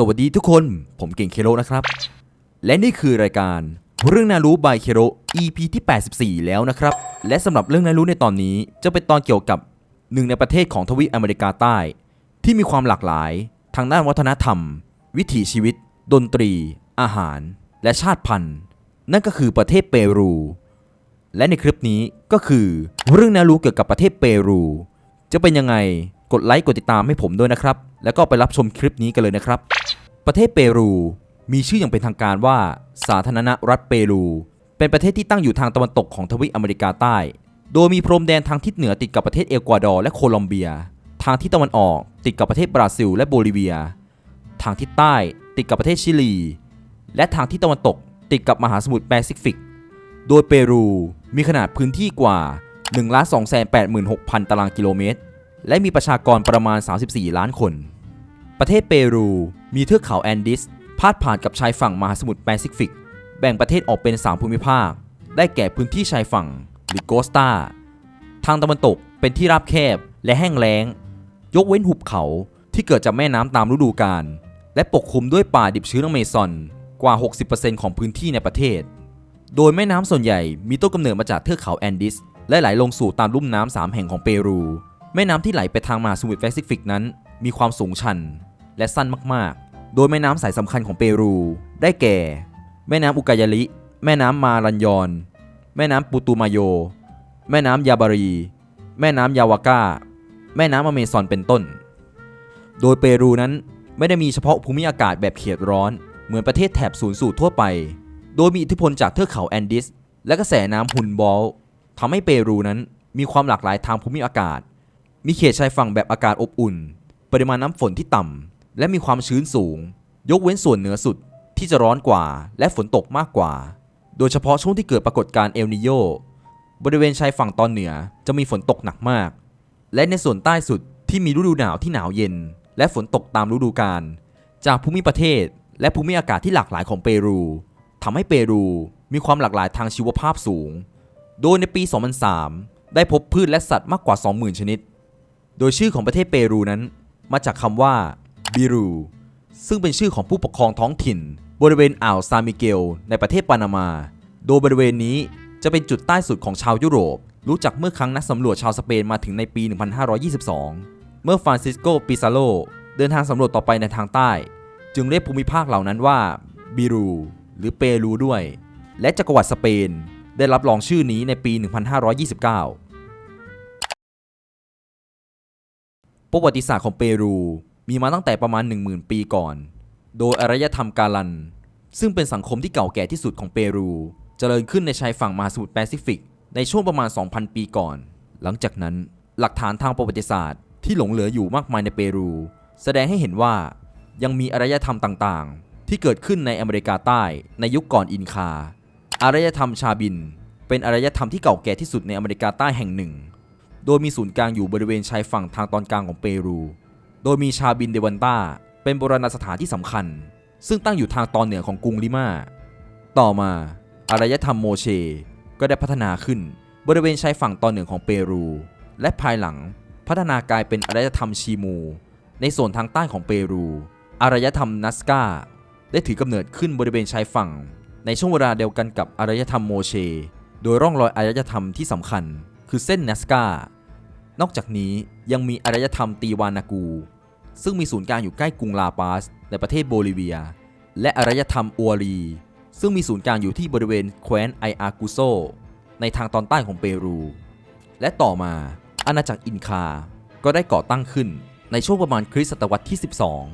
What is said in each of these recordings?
สวัสดีทุกคน ผมเก่งเคโรนะครับ และนี่คือรายการเรื่องน่ารู้บายเคโร EP ที่ 84 แล้วนะครับ และสำหรับเรื่องน่ารู้ในตอนนี้ จะเป็นตอนเกี่ยวกับหนึ่งในประเทศของทวีปอเมริกาใต้ ที่มีความหลากหลาย ทางด้านวัฒนธรรม วิถีชีวิต ดนตรี อาหาร และชาติพันธุ์ นั่นก็คือประเทศเปรู และในคลิปนี้ก็คือเรื่องน่ารู้เกี่ยวกับประเทศเปรู จะเป็นยังไง กดไลค์กดติดตามให้ผมด้วยนะครับ แล้วก็ไปรับชมคลิปนี้กันเลยนะครับ ประเทศเปรู มีชื่ออย่างเป็นทางการว่า สาธารณรัฐเปรู เป็นประเทศที่ตั้งอยู่ทางตะวันตกของทวีปอเมริกาใต้ โดยมีพรมแดนทางทิศเหนือติดกับประเทศเอกวาดอร์และโคลอมเบีย ทางทิศตะวันออกติดกับประเทศบราซิล และโบลิเวีย ทางทิศใต้ติดกับประเทศชิลี และทางทิศตะวันตกติดกับมหาสมุทรแปซิฟิก โดยเปรูมีขนาดพื้นที่กว่า 1 2 8 6 0 0 0 ตารางกิโลเมตร และมีประชากรประมาณ 34 ล้านคน ประเทศเปรูมีเทือกเขาแอนดิส พาดผ่านกับชายฝั่งมหาสมุทรแปซิฟิก แบ่งประเทศออกเป็น 3 ภูมิภาค ได้แก่พื้นที่ชายฝั่งหรือโกสตาทางตะวันตกเป็นที่ราบแคบและแห้งแล้ง ยกเว้นหุบเขาที่เกิดจากแม่น้ำตามฤดูกาลและปกคลุมด้วยป่าดิบชื้นอเมซอนกว่า 60%ของพื้นที่ในประเทศ โดยแม่น้ำส่วนใหญ่มีต้นกำเนิดมาจากเทือกเขาแอนดิส และไหลลงสู่ตามลุ่มน้ำสามแห่งของเปรู แม่น้ำที่ไหลไปทางมหาสมุทรแปซิฟิกนั้น มีความสูงชันและสั้นมากๆ โดยแม่น้ำสายสำคัญของเปรู ได้แก่ แม่น้ำอุกายาลิ แม่น้ำมารันยอน แม่น้ำปูตูมาโย แม่น้ำยาบารี แม่น้ำยาวาก้า แม่น้ำอเมซอนเป็นต้น โดยเปรูนั้นไม่ได้มีเฉพาะภูมิอากาศแบบเขตร้อน เหมือนประเทศแถบศูนย์สูตรทั่วไป โดยมีอิทธิพลจากเทือกเขาแอนดิส และกระแสน้ำฮุนบอลทำให้เปรูนั้นมีความหลากหลายทางภูมิอากาศ มีเขตชายฝั่งแบบอากาศอบอุ่น ปริมาณน้ำฝนที่ต่ำ และมีความชื้นสูง ยกเว้นส่วนเหนือสุดที่จะร้อนกว่า และฝนตกมากกว่า โดยเฉพาะช่วงที่เกิดปรากฏการณ์เอลนิโย บริเวณชายฝั่งตอนเหนือจะมีฝนตกหนักมาก และในส่วนใต้สุดที่มีฤดูหนาวที่หนาวเย็น และฝนตกตามฤดูกาล จากภูมิประเทศ และภูมิอากาศที่หลากหลายของเปรูทำให้เปรูมีความหลากหลายทางชีวภาพสูง โดยในปี 2003 ได้พบพืชและสัตว์มากกว่า 20,000 ชนิด โดยชื่อของประเทศเปรูนั้น มาจากคำว่าบิรูซึ่งเป็นชื่อของผู้ปกครองท้องถิ่น บริเวณอ่าวซามิเกล ในประเทศปานามา โดยบริเวณนี้จะเป็นจุดใต้สุดของชาวยุโรป รู้จักเมื่อครั้งนักสำรวจชาวสเปนมาถึงในปี 1522 เมื่อฟรานซิสโกปิซาโลเดินทางสำรวจต่อไปในทางใต้ จึงเรียกภูมิภาคเหล่านั้นว่าบิรูหรือเปรูด้วย และจักรวรรดิสเปน ได้รับรองชื่อนี้ในปี 1529 ประวัติศาสตร์ของเปรูมีมาตั้งแต่ประมาณ 10,000 ปีก่อน โดยอารยธรรมกาลัน ซึ่งเป็นสังคมที่เก่าแก่ที่สุดของเปรูเจริญขึ้นในชายฝั่งมหาสมุทรแปซิฟิก ในช่วงประมาณ 2,000 ปีก่อน หลังจากนั้นหลักฐานทางประวัติศาสตร์ที่หลงเหลืออยู่มากมายในเปรู แสดงให้เห็นว่ายังมีอารยธรรมต่างๆ ที่เกิดขึ้นในอเมริกาใต้ในยุคก่อนอินคา อารยธรรมชาบิน เป็นอารยธรรมที่เก่าแก่ที่สุดในอเมริกาใต้แห่งหนึ่ง โดยมีศูนย์กลางอยู่บริเวณชายฝั่งทางตอนกลางของเปรู โดยมีชาบินเดวันตาเป็นโบราณสถานที่สำคัญ ซึ่งตั้งอยู่ทางตอนเหนือของกรุงลิมา ต่อมาอารยธรรมโมเช ก็ได้พัฒนาขึ้นบริเวณชายฝั่งตอนเหนือของเปรู และภายหลังพัฒนากลายเป็นอารยธรรมชีมู ในส่วนทางใต้ของเปรู อารยธรรมนัสกาได้ถือกำเนิดขึ้นบริเวณชายฝั่ง ในช่วงเวลาเดียวกันกับอารยธรรมโมเช โดยร่องรอยอารยธรรมที่สำคัญ คือเส้นนัสกา นอกจากนี้ยังมีอารยธรรมตีวานากู ซึ่งมีศูนย์กลางอยู่ใกล้กรุงลาปาส ในประเทศโบลิเวีย และอารยธรรมอัวรี ซึ่งมีศูนย์กลางอยู่ที่บริเวณแคว้นไออากุโซ ในทางตอนใต้ของเปรู และต่อมาอาณาจักรอินคา ก็ได้ก่อตั้งขึ้นในช่วงประมาณคริสตศตวรรษที่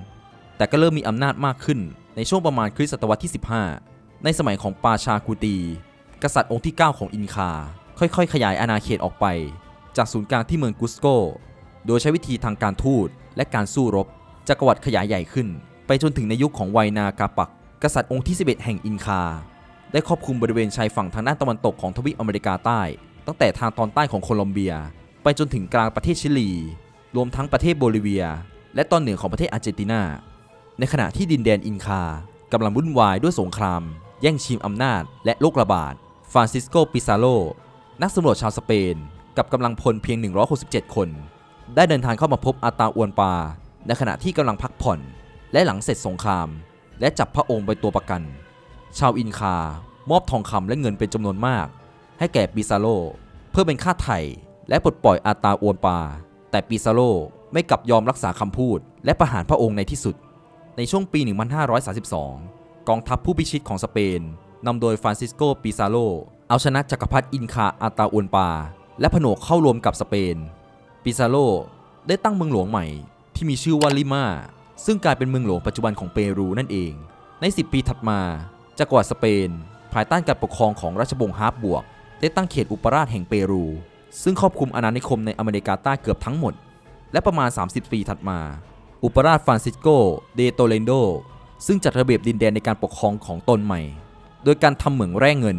12 แต่ก็เริ่มมีอำนาจมากขึ้นในช่วงประมาณคริสตศตวรรษที่ 15 ในสมัยของปาชากูตี กษัตริย์องค์ที่ 9 ของอินคา ค่อยๆ ขยายอาณาเขตออกไป จากศูนย์กลางที่เมืองกุสโก โดยใช้วิธีทางการทูตและการสู้รบจักรวรรดิขยายใหญ่ขึ้น ไปจนถึงในยุคของไวนากาปัก กษัตริย์องค์ที่ 11 แห่งอินคา ได้ครอบคลุมบริเวณชายฝั่งทางด้านตะวันตกของทวีปอเมริกาใต้ ตั้งแต่ทางตอนใต้ของโคลอมเบีย ไปจนถึงกลางประเทศชิลี รวมทั้งประเทศโบลิเวีย และตอนเหนือของประเทศอาร์เจนตินา ในขณะที่ดินแดนอินคากำลังวุ่นวายด้วยสงคราม แย่งชิงอำนาจ และโรคระบาดฟรานซิสโก ปิซาโล นักสำรวจชาวสเปน กับกำลังพลเพียง 167 คน ได้เดินทางเข้ามาพบอาตาอวนปา ในขณะที่กำลังพักผ่อน และหลังเสร็จสงคราม และจับพระองค์เป็นตัวประกัน ชาวอินคามอบทองคำและเงินเป็นจำนวนมาก ให้แก่ปิซาโล เพื่อเป็นค่าไถ่และปลดปล่อยอาตาอวนปา แต่ปิซาโลไม่กลับยอมรักษาคำพูด และประหารพระองค์ในที่สุด ในช่วงปี 1532 กองทัพผู้พิชิตของสเปนนำโดยฟรานซิสโกปิซาโลเอาชนะจักรพรรดิอินคาอาตาอวนปา และผนวกเข้ารวมกับสเปน ปิซาโลได้ตั้งเมืองหลวงใหม่ที่มีชื่อว่าลิมา ซึ่งกลายเป็นเมืองหลวงปัจจุบันของเปรูนั่นเอง ใน 10 ปีถัดมาจักรวรรดิสเปน ภายใต้การปกครองของราชวงศ์ฮาร์บวก ได้ตั้งเขตอุปราชแห่งเปรู ซึ่งครอบคลุมอาณานิคมในอเมริกาใต้เกือบทั้งหมด และประมาณ 30 ปีถัดมา อุปราชฟรานซิสโก เดโตเลนโด ซึ่งจัดระเบียบดินแดนในการปกครองของตนใหม่ โดยการทำเหมืองแร่เงิน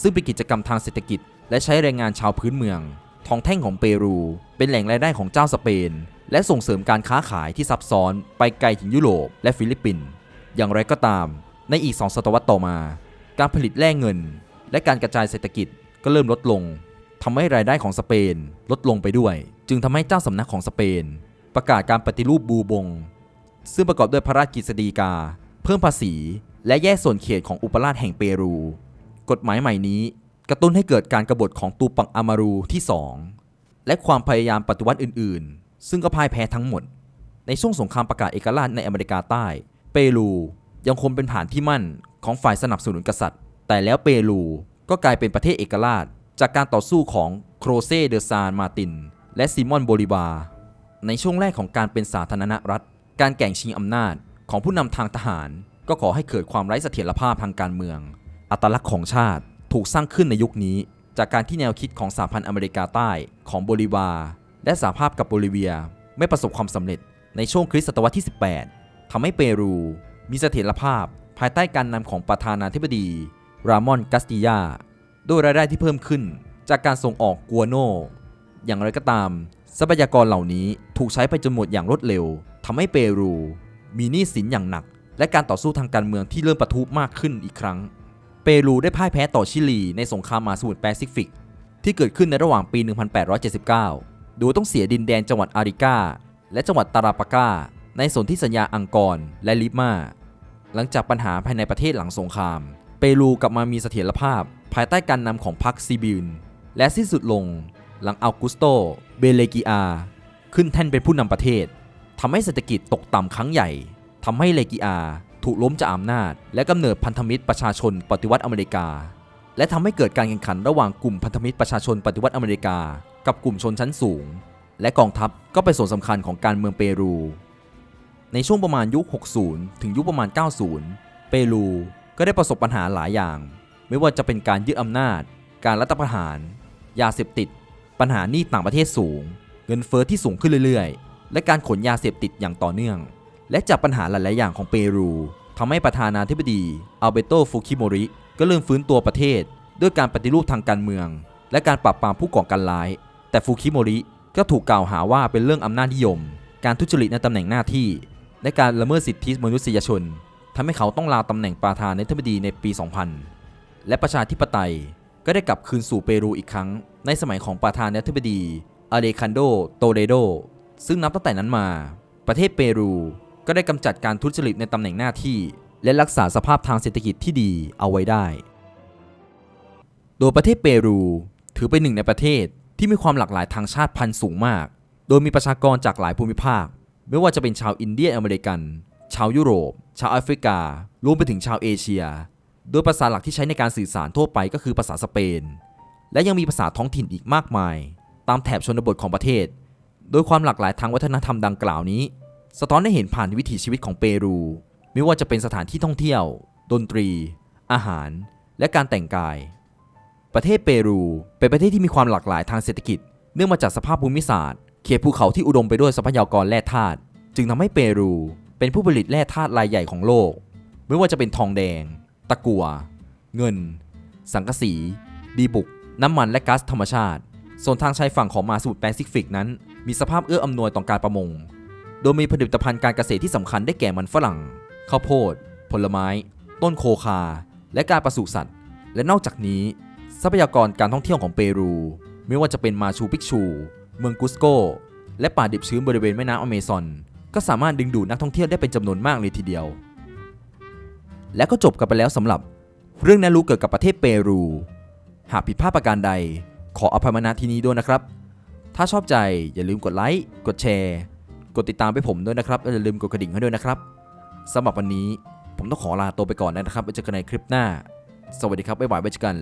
ซึ่งเป็นกิจกรรมทางเศรษฐกิจ และใช้แรงงานชาวพื้นเมือง ทองแท่งของเปรู เป็นแหล่งรายได้ของเจ้าสเปน และส่งเสริมการค้าขายที่ซับซ้อนไปไกลถึงยุโรปและฟิลิปปินส์อย่างไรก็ตาม ในอีก 2 ศตวรรษต่อมา การผลิตแร่เงิน และการกระจายเศรษฐกิจก็เริ่มลดลงทำให้รายได้ของสเปนลดลงไปด้วย จึงทำให้เจ้าสำนักของสเปน ประกาศการปฏิรูปบูบง ซึ่งประกอบด้วยพระราชกฤษฎีกา เพิ่มภาษี และแยกส่วนเขตของอุปราชแห่งเปรู กฎหมายใหม่นี้ กระตุ้นให้เกิดการกรบฏของตูปังอามารูที่ 2 และความพยายามปฏิวัติอื่น ๆ ซึ่งก็พ่ายแพ้ทั้งหมด ในช่วงสงครามประกาศเอกราชในอเมริกาใต้ เปรูยังคงเป็นฐานที่มั่นของฝ่ายสนับสนุนกษัตริย์ แต่แล้วเปรูก็กลายเป็นประเทศเอกราช จากการต่อสู้ของโครเซเดอซานมาติน และซิมอนโบลิวาในช่วงแรกของการเป็นสาธารณรัฐ การแข่งชิงอำนาจของผู้นำทางทหาร ก็ก่อให้เกิดความไร้เสถียรภาพทางการเมือง อัตลักษณ์ของชาติ ถูกสร้างขึ้นในยุคนี้ จากการที่แนวคิดของสหพันธ์อเมริกาใต้ของโบลิวา และสหภาพกับโบลิเวีย ไม่ประสบความสำเร็จในช่วงคริสตศตวรรษที่ 18ทำให้เปรู มีเสถียรภาพภายใต้การนำของประธานาธิบดี รามอนกัสติยาโดยรายได้ที่เพิ่มขึ้น จากการส่งออกกัวโน อย่างไรก็ตาม ทรัพยากรเหล่านี้ถูกใช้ไปจนหมดอย่างรวดเร็วทำให้เปรู มีหนี้สินอย่างหนัก และการต่อสู้ทางการเมืองที่เริ่มปะทุมากขึ้นอีกครั้ง เปรูได้พ่ายแพ้ต่อชิลีในสงครามมหาสมุทรแปซิฟิก ที่เกิดขึ้นในระหว่างปี 1879 โดยต้องเสียดินแดนจังหวัดอาริกา และจังหวัดตาราปากา ในสนธิสัญญาอังกอรและลิมาหลังจากปัญหาภายในประเทศหลังสงคราม เปรูกลับมามีเสถียรภาพ ภายใต้การนำของพรรคซีบิลและสิ้นสุดลงหลังอัลกุสโต เบเลกิอา ขึ้นแท่นเป็นผู้นำประเทศทำให้เศรษฐกิจตกต่ำครั้งใหญ่ทำให้เลกิอา ถูกล้มจากอำนาจ และกำเนิดพันธมิตรประชาชนปฏิวัติอเมริกา และทำให้เกิดการแข่งขันระหว่างกลุ่มพันธมิตรประชาชนปฏิวัติอเมริกา กับกลุ่มชนชั้นสูง และกองทัพก็เป็นส่วนสำคัญของการเมืองเปรู ในช่วงประมาณยุค 60 ถึงยุคประมาณ 90 เปรูก็ได้ประสบปัญหาหลายอย่าง ไม่ว่าจะเป็นการยึดอำนาจ การรัฐประหาร ยาเสพติด ปัญหาหนี้ต่างประเทศสูง เงินเฟอ้อที่สูงขึ้นเรื่อยๆ และการขนยาเสพติดอย่างต่อเนื่อง และจากปัญหาหลาย ๆ อย่างของเปรูทำให้ประธานาธิบดีอัลเบโตฟูคิโมริก็เริ่มฟื้นตัวประเทศ ด้วยการปฏิรูปทางการเมือง และการปราบปรามผู้ก่อการร้าย แต่ฟูคิโมริก็ถูกกล่าวหาว่าเป็นเรื่องอำนาจนิยม การทุจริตในตำแหน่งหน้าที่ และการละเมิดสิทธิมนุษยชนทำให้เขาต้องลาตำแหน่งประธานาธิบดีในปี 2000 และประชาธิปไตยก็ได้กลับคืนสู่เปรูอีกครั้ง ในสมัยของประธานาธิบดีอเลคันโด โตเรโด ซึ่งนับตั้งแต่นั้นมา ประเทศเปรู ก็ได้กำจัดการทุจริตในตำแหน่งหน้าที่ และรักษาสภาพทางเศรษฐกิจที่ดีเอาไว้ได้ โดยประเทศเปรู ถือเป็นหนึ่งในประเทศที่มีความหลากหลายทางชาติพันธุ์สูงมาก โดยมีประชากรจากหลายภูมิภาค ไม่ว่าจะเป็นชาวอินเดียอเมริกัน ชาวยุโรป ชาวแอฟริกา รวมไปถึงชาวเอเชีย โดยภาษาหลักที่ใช้ในการสื่อสารทั่วไปก็คือภาษาสเปน และยังมีภาษาท้องถิ่นอีกมากมาย ตามแถบชนบทของประเทศ โดยความหลากหลายทางวัฒนธรรมดังกล่าวนี้ สะท้อนให้เห็นผ่านวิถีชีวิตของเปรู ไม่ว่าจะเป็นสถานที่ท่องเที่ยว ดนตรี อาหาร และการแต่งกาย ประเทศเปรู เป็นประเทศที่มีความหลากหลายทางเศรษฐกิจ เนื่องมาจากสภาพภูมิศาสตร์ เขตภูเขาที่อุดมไปด้วยทรัพยากรแร่ธาตุ จึงทำให้เปรู เป็นผู้ผลิตแร่ธาตุรายใหญ่ของโลก ไม่ว่าจะเป็นทองแดง ตะกั่ว เงิน สังกะสี ดีบุก น้ำมัน และก๊าซธรรมชาติ ส่วนทางชายฝั่งของมาสมุทรแปซิฟิกนั้น มีสภาพเอื้ออำนวยต่อการประมง โดยมีผลิตภัณฑ์การเกษตรที่สำคัญได้แก่มันฝรั่ง ข้าวโพด ผลไม้ ต้นโคคา และการปศุสัตว์ และนอกจากนี้ ทรัพยากรการท่องเที่ยวของเปรู ไม่ว่าจะเป็นมาชูปิกชู เมืองกุสโก และป่าดิบชื้นบริเวณแม่น้ำอเมซอน ก็สามารถดึงดูดนักท่องเที่ยวได้เป็นจำนวนมากเลยทีเดียว และก็จบกันไปแล้วสำหรับ เรื่องน่ารู้เกี่ยวกับประเทศเปรู หากผิดพลาดประการใด ขออภัยมาณที่นี้ด้วยนะครับ ถ้าชอบใจอย่าลืมกดไลค์ กดแชร์ กดติดตามไปผมด้วยนะครับและอย่าลืมกดกระดิ่งให้ด้วยนะครับสำหรับวันนี้ผมต้องขอลาตัวไปก่อนนะครับไว้เจอกันในคลิปหน้า สวัสดีครับบ๊ายบายไว้เจอกัน